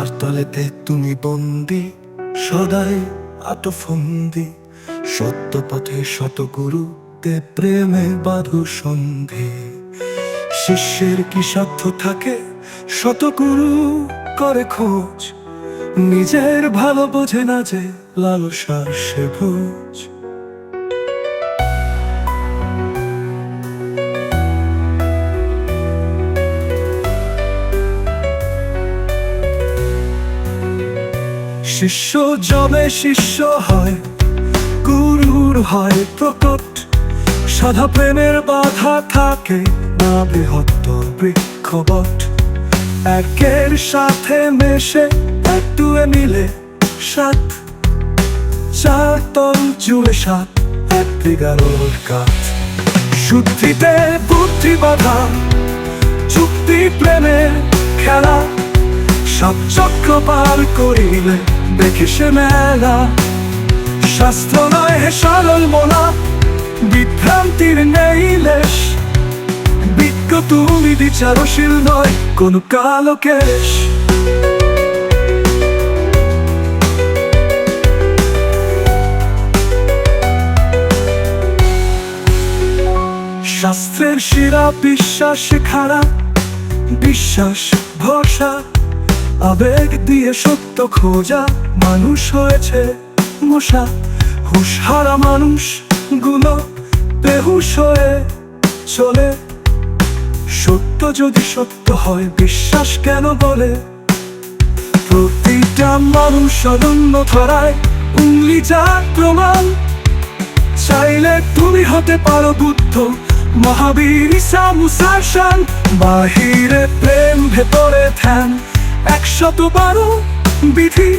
মাঝে তুমি বন্দি, সদাই আটফন্দি। সত্য পথে শতগুরুতে প্রেমে বাধু সন্ধি। শিষ্যের কি সাধ্য থাকে? শতগুরু করে খোঁজ। নিজের ভালো বোঝে না যে লালসার সে ভোজ। শিষ্য জবে শিষ্য হয়, গুরুর হয় প্রকট। সাধা প্রেমের বাধা থাকে না বৃহত্ত বৃক্ষবট। একের সাথে মেশে এক মিলে সাত। চার তল জুড়ে সাত এক বিগারোর কাঠ শুদ্ধিতে বুদ্ধি বাধা চুক্তি প্রেমের খেলা। সব চক্র পার করিলে দেখে সে মেলা। শাস্ত্র নয় হে সরল মোনা, বিভ্রান্তির নেই লেশ। বিজ্ঞ তুমি বিচারশীল নয়, কোন কালকেশ শাস্ত্রের শিরা, বিশ্বাসে খাড়া বিশ্বাস ভরসা। আবেগ দিয়ে সত্য খোঁজা মানুষ হয়েছে মশা। হুশ হারা মানুষগুলো বেহুশ হয়ে চলে। সত্য যদি সত্য হয়, বিশ্বাস কেন বলে? প্রতিটা মানুষ অনন্য ধরায় উংলি যা প্রমাণ। চাইলে তুমি হতে পারো বুদ্ধ মহাবীর ঈসা মুসার বাহিরে প্রেম, ভেতরে ধ্যান। একশত বারো বিধি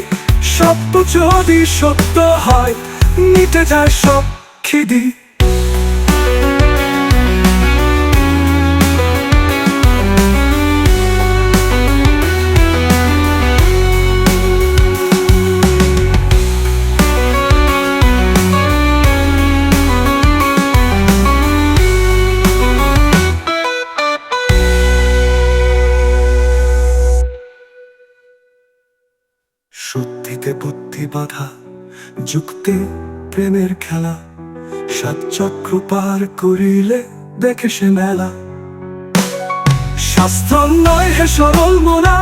সত্য যদি সত্য হয় নিতে যায় সব খিদি। শুদ্ধিতে বুদ্ধি বাধা, যুক্তি, প্রেমের খেলা। সাত চক্র পার করিলে দেখে সে মেলা। শাস্ত্র নয় হে সরল মোনা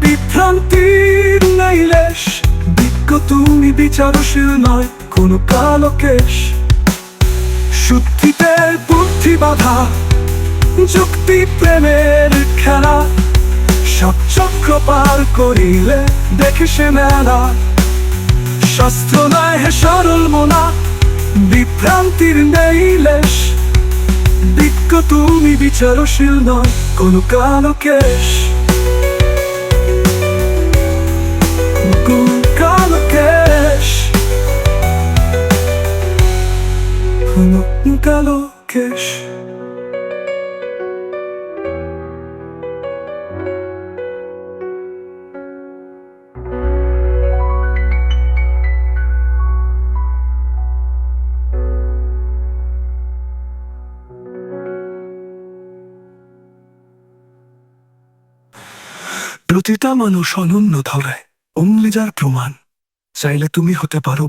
বিভ্রান্তির নেই লেশ। বিজ্ঞ তুমি বিচারশীল নয়, কোন কালকেশ। শুদ্ধিতে বুদ্ধি বাধা, যুক্তি, প্রেমের চক্র পার করিলে দেখে সে মেলা। শাস্ত্র নয় হে সরল মোনা, বিভ্রান্তির নেই লেশ। তুমি বিচারশীল নয়, কোন কালকেশ। কোন কালকেশ। কোন কালকেশ। প্রতিটা মানুষ অনন্য ধরায় অঙ্গলিজার প্রমাণ চাইলে তুমি হতে পারো